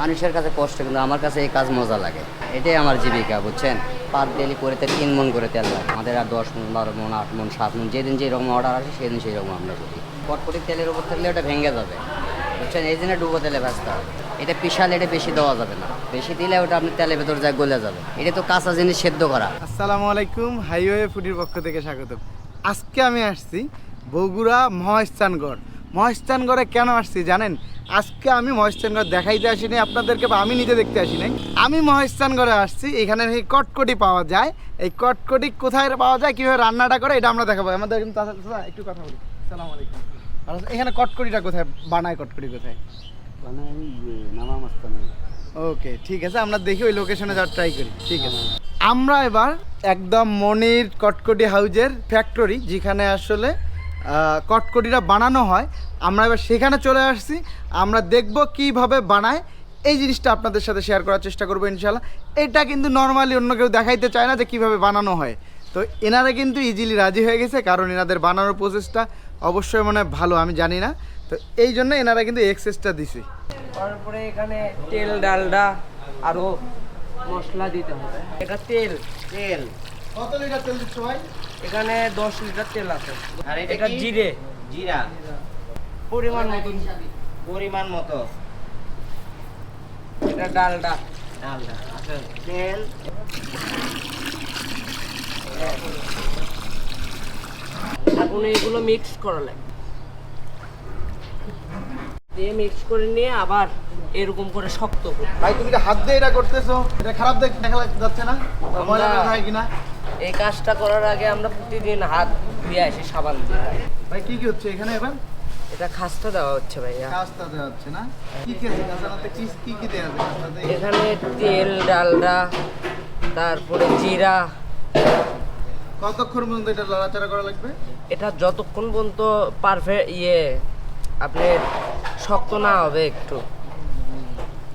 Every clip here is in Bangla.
মানুষের কাছে কষ্ট, কিন্তু আমার কাছে এই কাজ মজা লাগে। এটাই আমার জীবিকা, বুঝছেন? পার ডেলি করে তো তিন মন করে তেল লাগে। আমাদের আর দশ মন বারো মন আট মন সাত মন যেদিন যেরকম অর্ডার আসে, সেদিন সেই রকম আমরা করি। কটকটি তেলের উপর থাকলে ওটা ভেঙে যাবে। বুঝছেন? এই জন্য ডুবো তেলে হবে এটা পিসালে এটা বেশি দেওয়া যাবে না। বেশি দিলে ওটা আপনি তেলের ভেতর যা গলে যাবে। এটা তো কাঁচা জিনিস সেদ্ধ করা। আসসালামু আলাইকুম, হাইওয়ে ফুডির পক্ষ থেকে স্বাগত আজকে আমি আসছি বগুড়া মহেশচানগড় মহেশচানগড়ে কেন আসছি জানেন? আজকে আমি মহেশচানগড় দেখাইতে আসিনি আপনাদেরকে বা আমি নিজে দেখতে আসি নাই আমি মহেশচানগড়ে আসছি এখানে এই কটকটি পাওয়া যায়। এই কটকটি কোথায় পাওয়া যায় কীভাবে রান্নাটা করে এটা আমরা দেখাবো। আমাদের কিন্তু একটু কথা বলি। আসসালামু আলাইকুম। এখানে কটকটিটা কোথায়? বানায় কটকটি কোথায়? ওকে ঠিক আছে আমরা দেখি ওই লোকেশনে যাওয়ার ট্রাই করি। ঠিক আছে। আমরা এবার একদম মনির কটকটি হাউজের ফ্যাক্টরি যেখানে আসলে কটকটিটা বানানো হয়। আমরা এবার সেখানে চলে আসছি। আমরা দেখব কীভাবে বানায়। এই জিনিসটা আপনাদের সাথে শেয়ার করার চেষ্টা করব ইনশাল্লাহ এটা কিন্তু নর্মালি অন্য কেউ দেখাইতে চায় না যে কীভাবে বানানো হয়। তো এনারা কিন্তু ইজিলি রাজি হয়ে গেছে, কারণ এনাদের বানানোর প্রসেসটা অবশ্যই মনে ভালো, আমি জানি না। তো এই জন্য এনারা কিন্তু এক্সেসটা দিছে। তারপরে এখানে তেল, ডালডা, আরও মশলা দিতে হবে। এটা তেল তেল। কত লিটার তেল দিচ্ছ ভাই? এখানে দশ লিটার তেল আছে। আর এটা জিরে। জিরা। পরিমাণ মতন পরিমাণ মতো। এটা ডালডা। ডালডা আচ্ছা। তেল। এখন এগুলো মিক্স করা লাগবে। দিয়ে মিক্স করে নিয়ে আবার এরকম করে শক্ত ভাই তুমি হাত দিয়ে এটা করতেছো এটা খারাপ দেখ দেখা যাচ্ছে না? ময়লা আমরা- হয় কিনা? এই কাজটা করার আগে আমরা প্রতিদিন হাত ধুয়ে আসি সাবান দিয়ে। ভাই কি কি হচ্ছে এখানে এবার? এটা খাসটা দেওয়া হচ্ছে ভাইয়া। কাজটা দেওয়া হচ্ছে না? কি কি আছে? কাঁচানাতে কি কি কি দেওয়া আছে এখানে তেল ডালডা তারপরে জিরা। কতক্ষণ পর্যন্ত এটা লড়াচড়া করা লাগবে? এটা যতক্ষণ পর্যন্ত পারফেক্ট ইয়ে আপনি শক্ত না হবে একটু।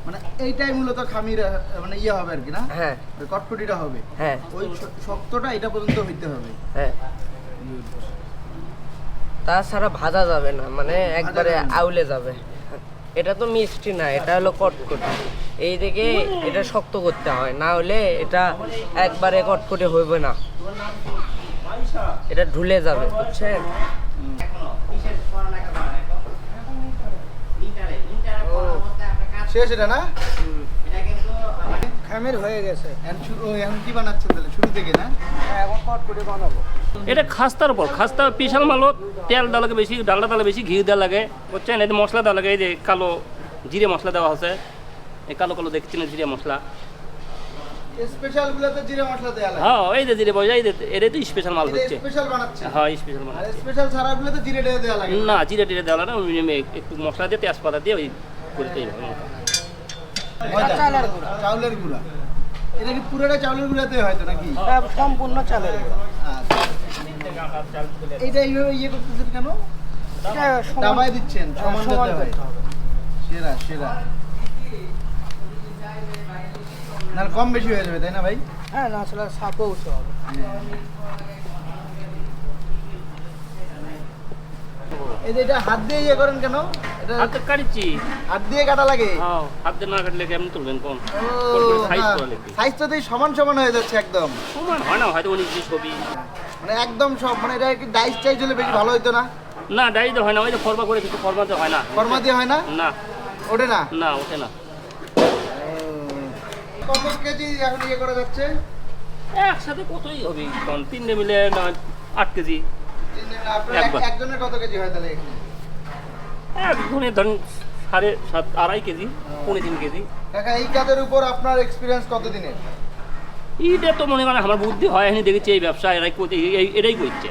মানে এইটাই মূলত খামির মানে ইয়ে হবে আর কি না? হ্যাঁ। কটকটিটা হবে। হ্যাঁ। ওই শক্তটা এটা পর্যন্ত হইতে হবে। হ্যাঁ। তাছাড়া ভাজা যাবে না মানে একবারে আউলে যাবে। এটা তো মিষ্টি না এটা হলো কটকটি। এই দিকে এটা শক্ত করতে হয় না হলে এটা একবারে কটকটি হইবে না। এটা ঢুলে যাবে বুঝছেন? শেষ এটা না? খামের হয়ে গেছে। এখন শুরু ও, এখন কি বানাচ্ছেন তাহলে? শুরু থেকে না? এখন কটকটি বানাবো। এটা খাস্তার উপর খাস্তা বিশাল মালত তেল দেওয়া লাগে বেশি ডালটা দেওয়া বেশি ঘি দেওয়া লাগে বুঝছেন? এই মশলা দেওয়া লাগে এই যে কালো জিরে মশলা দেওয়া আছে। এই কালো কালো দেখছেন না জিরে মশলা? স্পেশাল গুলোতে জিরা মশলা দেওয়া লাগে। হ্যাঁ এই যে জিরে বসে এই যে এটাই তো স্পেশাল মাল হচ্ছে। স্পেশাল বানাচ্ছে। হ্যাঁ স্পেশাল মাল আর স্পেশাল ছাড়া গুলোতে জিরে টেরে লাগে না। জিরে টিরে দেওয়া লাগে না একটু মশলা দিয়ে তেজপাতা দিয়ে ওই করতে হবে। চাউলের গুঁড়া। এটা কি পুরোটা চাউলের গুঁড়াতে হয়তো নাকি? সম্পূর্ণ চালের আচ্ছা। এইভাবে ইয়ে করতেছেন কেন? দিচ্ছেন সমান হয় সেরা সেরা। না কম বেশি হয়ে যাবে তাই না ভাই? হ্যাঁ না আসলে সাপও উঠতে হবে। এটা হাত দিয়ে ইয়ে করেন কেন? হাতে কাটছি। হাত দিয়ে কাটা লাগে? হ্যাঁ হাত দিয়ে না কাটলে কেমন তুলবেন কোন? সাইজ তো সমান সমান হয়ে যাচ্ছে একদম। সমান হয় না হয়তো উনি ছবি। মানে একদম সব মানে এটা কি ডাইস টাইস হলে বেশি ভালো হতো না? না হয় না ওই যে ফরমা করে কিছু ফরমাতে হয় না। ফর্মা দিয়ে হয় না? না। ওঠে না? না ওঠে না। কত কেজি এখন ইয়ে করা যাচ্ছে? একসাথে কতই হবে? তিনটে মিলে আট কেজি। একজনের কত কেজি হয় তাহলে এখানে? একজনে ধরেন সাড়ে সাত আড়াই কেজি পৌনে তিন কেজি। কাকা এই কাজের উপর আপনার এক্সপিরিয়েন্স কত দিনের এইটা তো মনে করেন আমার বুদ্ধি হয় আমি দেখেছি এই ব্যবসা এরাই করতে এটাই করছে।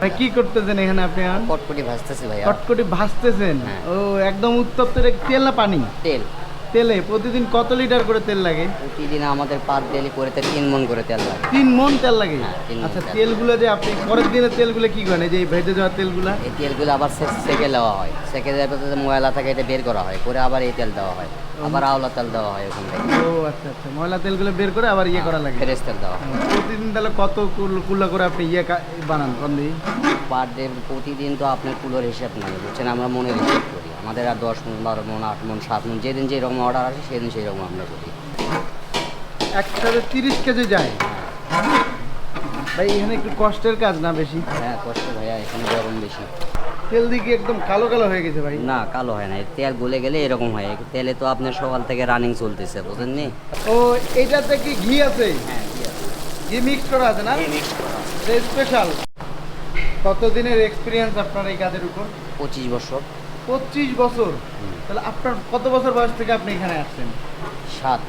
ভাই কি করতেছেন এখানে আপনি এখন কটকটি ভাজতেছি ভাইয়া। কটকটি ভাজতেছেন? হ্যাঁ। ও একদম উত্তপ্ত তেল না পানি? তেল। তেলে প্রতিদিন কত লিটার করে তেল লাগে? প্রতিদিন আমাদের পার ডেলি করে তিন মন করে তেল লাগে। তিন মন তেল লাগে? হ্যাঁ, আচ্ছা তেলগুলো যে আপনি পরের দিনের তেলগুলো কি করেন? এই যে ভেজে যাওয়া তেলগুলো? এই তেলগুলো আবার সেকে দেওয়া হয়। সেকে দেওয়ার পর যে ময়লা থাকে এটা বের করা হয়। করে আবার এই তেল দেওয়া হয়। আবার আওলা তেল দেওয়া হয় ওখান থেকে। ও আচ্ছা আচ্ছা। ময়লা তেলগুলো বের করে আবার ইয়ে করা লাগে। ফ্রেশ তেল দেওয়া হয়। প্রতিদিন তাহলে কত কুল- কুল্লা করে আপনি ইয়ে বানান কোন দিই পার ডে প্রতিদিন তো আপনার কুলোর হিসাব নাই বুঝছেন? আমরা মনের হিসাব করি। আমাদের আর দশ মন বারো মন আট মন সাত মন যেদিন যেরকম অর্ডার আসে সেদিন সেই রকম আমরা করি। একসাথে তিরিশ কেজি যায়। ভাই এখানে একটু কষ্টের কাজ না বেশি? হ্যাঁ কষ্ট ভাইয়া এখানে গরম বেশি। তেল দিকে একদম কালো কালো হয়ে গেছে ভাই। না কালো হয় না। তেল গলে গেলে এরকম হয়। তেলে তো আপনার সকাল থেকে রানিং চলতেছে বুঝেননি? ও এইটাতে কি ঘি আছে? ঘি মিক্স করা আছে না? স্পেশাল কতদিনের এক্সপিরিয়েন্স আপনার এই কাজের উপর? পঁচিশ বছর। পঁচিশ বছর? তাহলে আপনার কত বছর বয়স থেকে আপনি এখানে আসছেন সাত।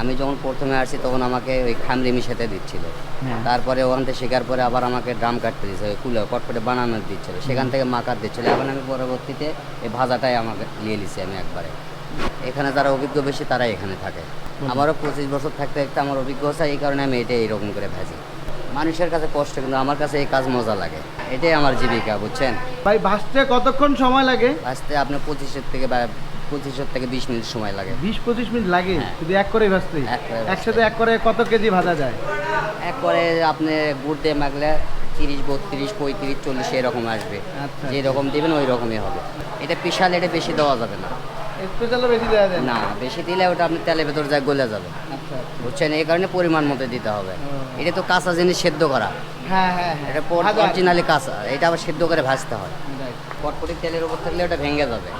আমি যখন প্রথমে আসছি তখন আমাকে ওই খামরি মিশাতে দিচ্ছিল। হ্যাঁ। তারপরে ওখান থেকে শেখার পরে আবার আমাকে ড্রাম কাটতে দিচ্ছে ওই কুলে কটকটে বানানো দিচ্ছিল। সেখান থেকে মাকার দিচ্ছিল। এখন আমি পরবর্তীতে এই ভাজাটাই আমাকে নিয়ে নিছি আমি একবারে। এখানে যারা অভিজ্ঞ বেশি তারাই এখানে থাকে। আমারও পঁচিশ বছর থাকতে থাকতে আমার অভিজ্ঞ হচ্ছে এই কারণে আমি এটাই এরকম করে ভাজি মানুষের কাছে কষ্ট কিন্তু আমার কাছে এই কাজ মজা লাগে। এটাই আমার জীবিকা বুঝছেন? ভাই ভাসতে কতক্ষণ সময় লাগে? ভাসতে আপনার পঁচিশের থেকে বা পঁচিশের থেকে বিশ মিনিট সময় লাগে। বিশ পঁচিশ মিনিট লাগে? হ্যাঁ। শুধু এক করে করে একসাথে এক করে কত কেজি ভাজা যায়? এক করে আপনি গুড় দিয়ে মাখলে তিরিশ বত্রিশ পঁয়ত্রিশ চল্লিশ এরকম আসবে। আচ্ছা। যে দেবেন ওই রকমই হবে। এটা পিসাল এটা বেশি দেওয়া যাবে না। স্পেশালও বেশি দেওয়া যায়? না বেশি দিলে ওটা আপনি তেলের ভেতর যায় গলে যাবে। আচ্ছা বুঝছেন? এই কারণে পরিমাণ মতো দিতে হবে। এটা তো কাঁচা জিনিস সেদ্ধ করা। হ্যাঁ হ্যাঁ হ্যাঁ। এটা। অরিজিনালি কাঁচা। এটা আবার সেদ্ধ করে ভাজতে হয়. কটকটি তেলের উপর থাকলে ওটা ভেঙে যাবে।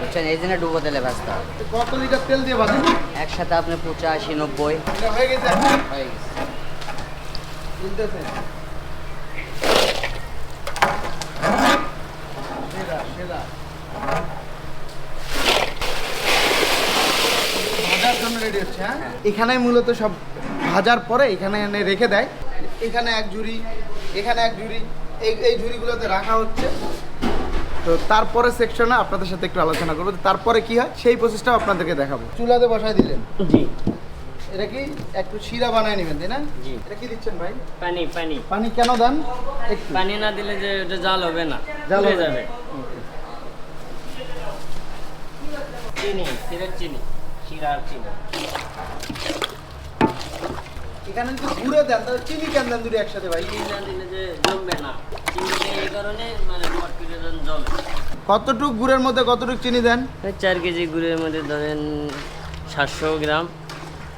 বুঝছেন? এই জন্য ডুবো তেলে ভাজতে হবে কত লিটার তেল দিয়ে ভাজেন? একসাথে আপনি পঁচাশি নব্বই। হয়ে গেছে? হয়ে গেছে বুঝতেছেন সেরা সেরা ভাজার জন্য রেডি হচ্ছে হ্যাঁ? এখানে মূলত সব ভাজার পরে এখানে এনে রেখে দেয়। এখানে এক ঝুড়ি এখানে এক ঝুড়ি এই এই ঝুড়িগুলোতে রাখা হচ্ছে। তো তারপরে সেকশনে আপনাদের সাথে একটু আলোচনা করব। তারপরে কি হয়? সেই প্রসেসটাও আপনাদেরকে দেখাবো। চুলাতে বসাই দিলেন? জি। এটা কি? একটু শিরা বানায় নেবেন তাই না? জি। এটা কি দিচ্ছেন ভাই? পানি পানি। পানি কেন দেন? একটু। পানি না দিলে যে ওটা জাল হবে না। জাল না। যাবে। চিনি চিনি। আর চিনি। এখানে যদি ঘুরে দেন তাহলে চিনি কেন দেন দুটো একসাথে ভাই? চিনি না দিলে যে জমবে না। চিনিটা এই কারণে মানে জমে। কতটুক গুড়ের মধ্যে কতটুক চিনি দেন? চার কেজি গুড়ের মধ্যে ধরেন সাতশো গ্রাম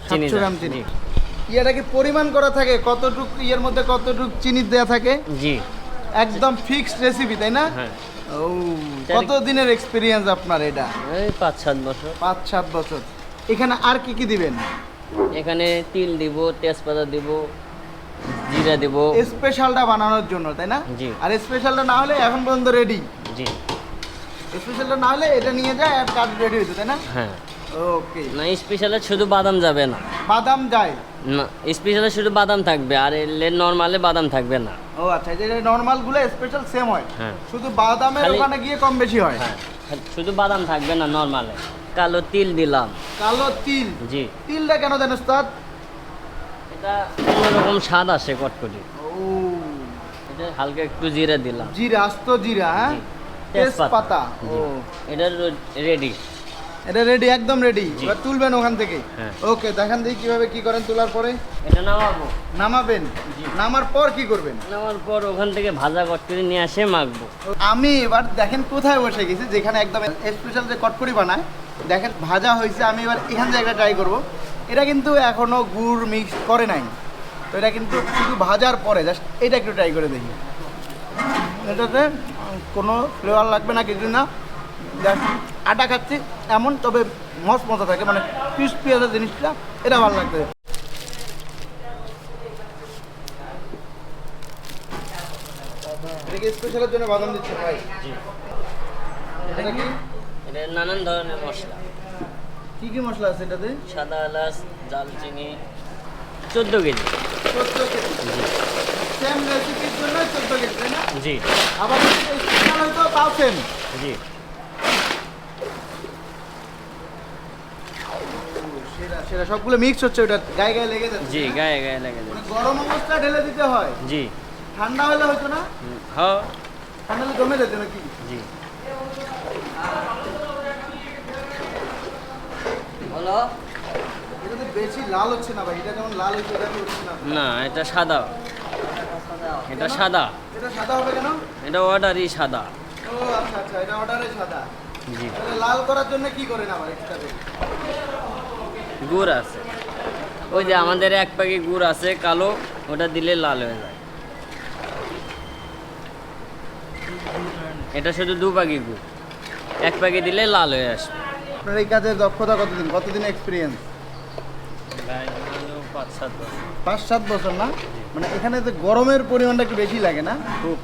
চিনি গ্রাম চিনি। ইয়েটা কি পরিমাণ করা থাকে? কতটুক ইয়ের মধ্যে কতটুক চিনি দেওয়া থাকে? জি। একদম ফিক্সড রেসিপি তাই না? হ্যাঁ। ও কত দিনের এক্সপিরিয়েন্স আপনার এটা? এই পাঁচ সাত বছর। পাঁচ সাত বছর। এখানে আর কি কি দিবেন? এখানে তিল দিব তেজপাতা দিব জিরা দিব। স্পেশালটা বানানোর জন্য তাই না? জি। আর স্পেশালটা না হলে এখন পর্যন্ত রেডি জি। স্পেশালটা না হলে এটা নিয়ে যায় আর কাজ রেডি হইতো তাই না? হ্যাঁ। ওকে না স্পেশালে শুধু বাদাম যাবে না। বাদাম যায়? না স্পেশালে শুধু বাদাম থাকবে আর এলে নর্মালে বাদাম থাকবে না। ও আচ্ছা যে নর্মালগুলো স্পেশাল সেম হয়। হ্যাঁ। শুধু বাদামের ওখানে গিয়ে কম বেশি হয়? হ্যাঁ শুধু বাদাম থাকবে না নর্মালে কালো তিল দিলাম কালো তিল? জি। তিলটা কেন দেন উস্তাদ? এটা অন্যরকম স্বাদ আসে কটকটি। ও। এটা হালকা একটু জিরা দিলাম। জিরা আস্ত জিরা হ্যাঁ? তেজপাতা। ও। এটা রেডি। এটা রেডি একদম রেডি। এবার তুলবেন ওখান থেকে। হ্যাঁ। ওকে দেখান দিই কীভাবে কি করেন তোলার পরে। এটা নামাবো। নামাবেন? জি। নামার পর কি করবেন? নামার পর ওখান থেকে ভাজা কটকরি নিয়ে আসে মাখবো। আমি এবার দেখেন কোথায় বসে গেছি যেখানে একদম স্পেশাল যে কটকরি বানায় দেখেন ভাজা হয়েছে আমি এবার এখান থেকে ট্রাই করব। এটা কিন্তু এখনও গুড় মিক্স করে নাই। তো এটা কিন্তু শুধু ভাজার পরে জাস্ট এটা একটু ট্রাই করে দেখি। এটাতে কোনো ফ্লেভার লাগবে না কিছু না। জাস্ট আটা খাচ্ছি এমন তবে মস মজা থাকে মানে পিস পেঁয়াজের জিনিসটা এটা ভালো লাগবে। স্পেশালের জন্য বাদাম দিচ্ছে ভাই। জি। এটা কি? এটা নানান ধরনের মশলা। কি কি মশলা আছে এটাতে? সাদা এলাচ দালচিনি চোদ্দ কেজি। চোদ্দ কেজি। সেম রেসিপির জন্য চোদ্দ কেজি তাই না? জি। আবার স্পেশাল হয়তো তাও সেম জি। সেরা সেরা। সবগুলো মিক্স হচ্ছে ওটা গায়ে গায়ে লেগে যাচ্ছে। জি গায়ে গায়ে লেগে মানে যায় গরম ঢেলে দিতে হয়। জি। ঠান্ডা হলে হয়তো না? হ্যাঁ ঠান্ডা হলে জমে যেত নাকি? জি। এটা তো বেশি লাল হচ্ছে না ভাই এটা যেমন লাল হচ্ছে এটা হচ্ছে না। না এটা সাদা। এটা সাদা। এটা সাদা হবে কেন? এটা অর্ডারই সাদা। ও আচ্ছা আচ্ছা এটা অর্ডারে সাদা। জি। তাহলে লাল করার জন্য কি করেন আবার এক্সট্রা গুড় আছে। ওই যে আমাদের এক প্যাকেট গুড় আছে কালো ওটা দিলে লাল হয়ে যায়। এটা শুধু দু প্যাকেট গুড়। এক প্যাকেট দিলে লাল হয়ে আসবে। আপনার এই কাজের দক্ষতা কতদিন? কতদিন এক্সপিরিয়েন্স পাঁচ সাত বছর। না? মানে এখানে তো গরমের পরিমাণটা একটু বেশি লাগে না? খুব।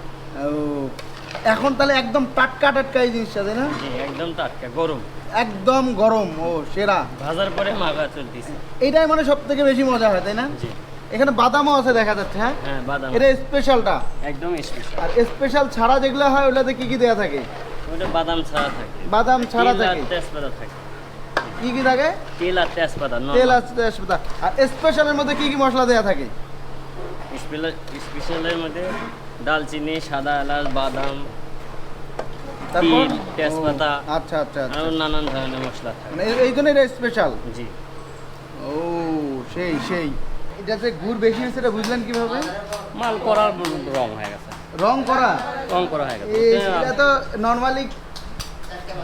এখন তাহলে একদম টাটকা টাটকা এই জিনিসটা তাই না? একদম টাটকা গরম। একদম গরম ও সেরা। ভাজার পরে মাগা চলতেছে। এইটাই মানে সব থেকে বেশি মজা হয় তাই না? এখানে বাদামও আছে দেখা যাচ্ছে হ্যাঁ? হ্যাঁ বাদাম এটা স্পেশালটা একদম স্পেশাল আর স্পেশাল ছাড়া যেগুলো হয় ওগুলোতে কি কি দেওয়া থাকে? ওটা বাদাম ছাড়া থাকে। বাদাম ছাড়া থাকে? তেজপাতা থাকে। কি কি থাকে? তেল আর তেজপাতা তেল আছে তেজপাতা। আর স্পেশালের মধ্যে কি কি মশলা থাকে? স্পেশালের মধ্যে দালচিনি সাদা এলাচ বাদাম তিল, তেজপাতা। আচ্ছা আচ্ছা আচ্ছা। আরও নানান ধরনের মশলা থাকে। মানে এই- এই জন্য এটা স্পেশাল জি। ও সেই সেই। গুড় বেশি হয়েছে এটা বুঝলেন কীভাবে? মাল করার রং হয়ে গেছে। রং করা? রং করা হয়ে গেছে। এটা তো নরমালি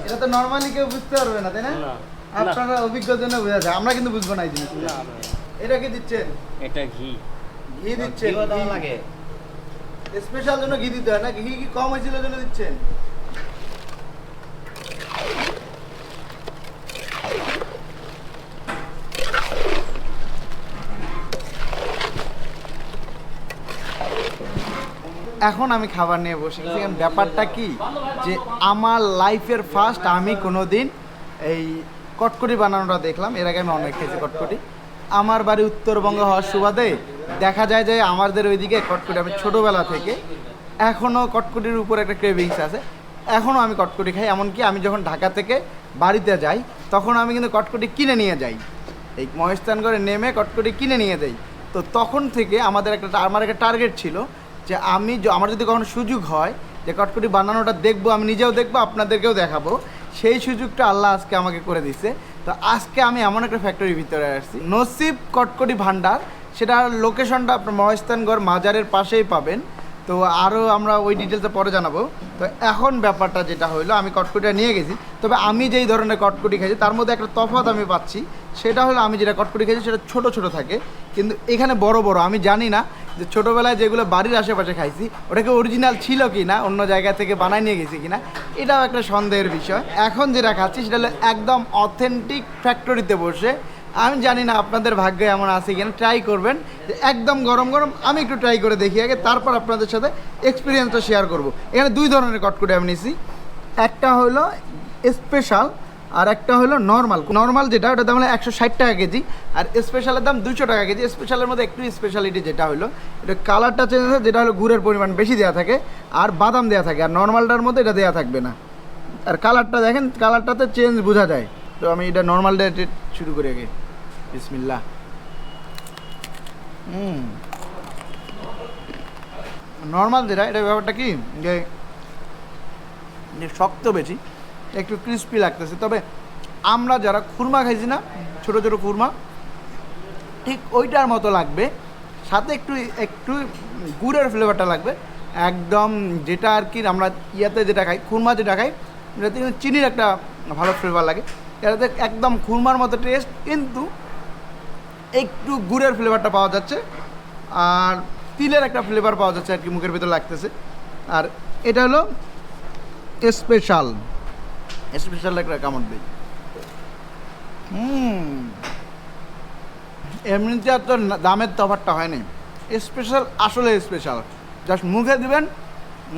এটা তো নরমালি কেউ বুঝতে পারবে না তাই না? আপনারা অভিজ্ঞ জন্য বোঝা আমরা কিন্তু বুঝব না এই জিনিস এটা কি দিচ্ছেন? এটা ঘি। ঘি দিচ্ছেন লাগে। স্পেশাল জন্য ঘি দিতে হয় না ঘি কি কম হয়েছিল জন্য দিচ্ছেন? এখন আমি খাবার নিয়ে বসে গেছি। এখন ব্যাপারটা কি? যে আমার লাইফের ফার্স্ট আমি কোনো দিন এই কটকটি বানানোটা দেখলাম। এর আগে আমি অনেক খেয়েছি কটকটি। আমার বাড়ি উত্তরবঙ্গ হওয়ার সুবাদে দেখা যায় যে আমাদের ওইদিকে কটকটি, আমি ছোটোবেলা থেকে এখনও কটকটির উপর একটা ক্রেভিংস আছে। এখনও আমি কটকটি খাই। এমনকি আমি যখন ঢাকা থেকে বাড়িতে যাই, তখন আমি কিন্তু কটকটি কিনে নিয়ে যাই। এই মহেস্থানগড়ে নেমে কটকটি কিনে নিয়ে যাই। তো তখন থেকে আমাদের একটা আমার একটা টার্গেট ছিল যে আমি আমার যদি কখনো সুযোগ হয় যে কটকটি বানানোটা দেখব, আমি নিজেও দেখব, আপনাদেরকেও দেখাবো। সেই সুযোগটা আল্লাহ আজকে আমাকে করে দিছে। তো আজকে আমি এমন একটা ফ্যাক্টরির ভিতরে আসছি। নসিব কটকটি ভান্ডার সেটা লোকেশনটা আপনার মহস্তানগড় মাজারের পাশেই পাবেন। তো আরও আমরা ওই ডিটেলসে পরে জানাব। তো এখন ব্যাপারটা যেটা হলো আমি কটকুটিটা নিয়ে গেছি। তবে আমি যেই ধরনের কটকটি খাইছি, তার মধ্যে একটা তফাৎ আমি পাচ্ছি। সেটা হলো আমি যেটা কটকটি খাইছি, সেটা ছোট ছোট থাকে। কিন্তু এখানে বড় বড়, আমি জানি না যে ছোটোবেলায় যেগুলো বাড়ির আশেপাশে খাইছি, ওটাকে অরিজিনাল ছিল কি না অন্য জায়গা থেকে বানায় নিয়ে গেছি কি না এটাও একটা সন্দেহের বিষয়। এখন যেটা খাচ্ছি, সেটা হলো একদম অথেন্টিক ফ্যাক্টরিতে বসে আমি জানি না আপনাদের ভাগ্যে এমন আছে কিনা ট্রাই করবেন। একদম গরম গরম, আমি একটু ট্রাই করে দেখি আগে, তারপর আপনাদের সাথে এক্সপিরিয়েন্সটা শেয়ার করব। এখানে দুই ধরনের কটকটি আমি নিছি। একটা হলো স্পেশাল আর একটা হলো নর্মাল নর্মাল যেটা, ওটার দাম হলো একশো ষাট টাকা কেজি, আর স্পেশালের দাম দুশো টাকা কেজি। স্পেশালের মধ্যে একটু স্পেশালিটি যেটা হলো, এটা কালারটা চেঞ্জ হয় যেটা হলো গুড়ের পরিমাণ বেশি দেওয়া থাকে, আর বাদাম দেওয়া থাকে, আর নর্মালটার মধ্যে এটা দেওয়া থাকবে না। আর কালারটা দেখেন কালারটাতে চেঞ্জ বোঝা যায়। তো আমি এটা নর্মাল ডে শুরু করি আগে। বিসমিল্লা হুম। নর্মাল যেটা এটা ব্যাপারটা কি? যে যে শক্ত বেশি। একটু ক্রিস্পি লাগতেছে। তবে আমরা যারা খুরমা খাইছি না ছোটো ছোটো খুরমা ঠিক ওইটার মতো লাগবে। সাথে একটু একটু গুড়ের ফ্লেভারটা লাগবে। একদম যেটা আর কি আমরা ইয়াতে যেটা খাই খুরমা যেটা খাই এটাতে কিন্তু চিনির একটা ভালো ফ্লেভার লাগে। এটাতে একদম খুরমার মতো টেস্ট কিন্তু একটু গুড়ের ফ্লেভারটা পাওয়া যাচ্ছে। আর তিলের একটা ফ্লেভার পাওয়া যাচ্ছে আর কি মুখের ভিতরে লাগতেছে। আর এটা হলো স্পেশাল স্পেশাল একটা কামড় দিই। হুম। এমনিতে আর তো দামের তফাৎটা হয়নি। স্পেশাল আসলে স্পেশাল জাস্ট মুখে দিবেন,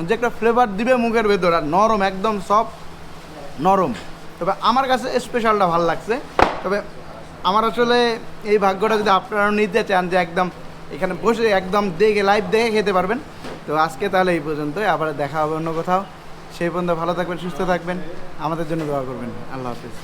যে একটা ফ্লেভার দিবে মুখের ভেতর আর নরম, একদম সফট নরম। তবে আমার কাছে স্পেশালটা ভালো লাগছে। তবে আমার আসলে এই ভাগ্যটা যদি আপনারা নিতে চান যে একদম এখানে বসে একদম দেখে লাইভ দেখে খেতে পারবেন, তো আজকে তাহলে এই পর্যন্ত আবার দেখা হবে অন্য কোথাও। সেই পর্যন্ত ভালো থাকবেন, সুস্থ থাকবেন। আমাদের জন্য দোয়া করবেন। আল্লাহ হাফিজ।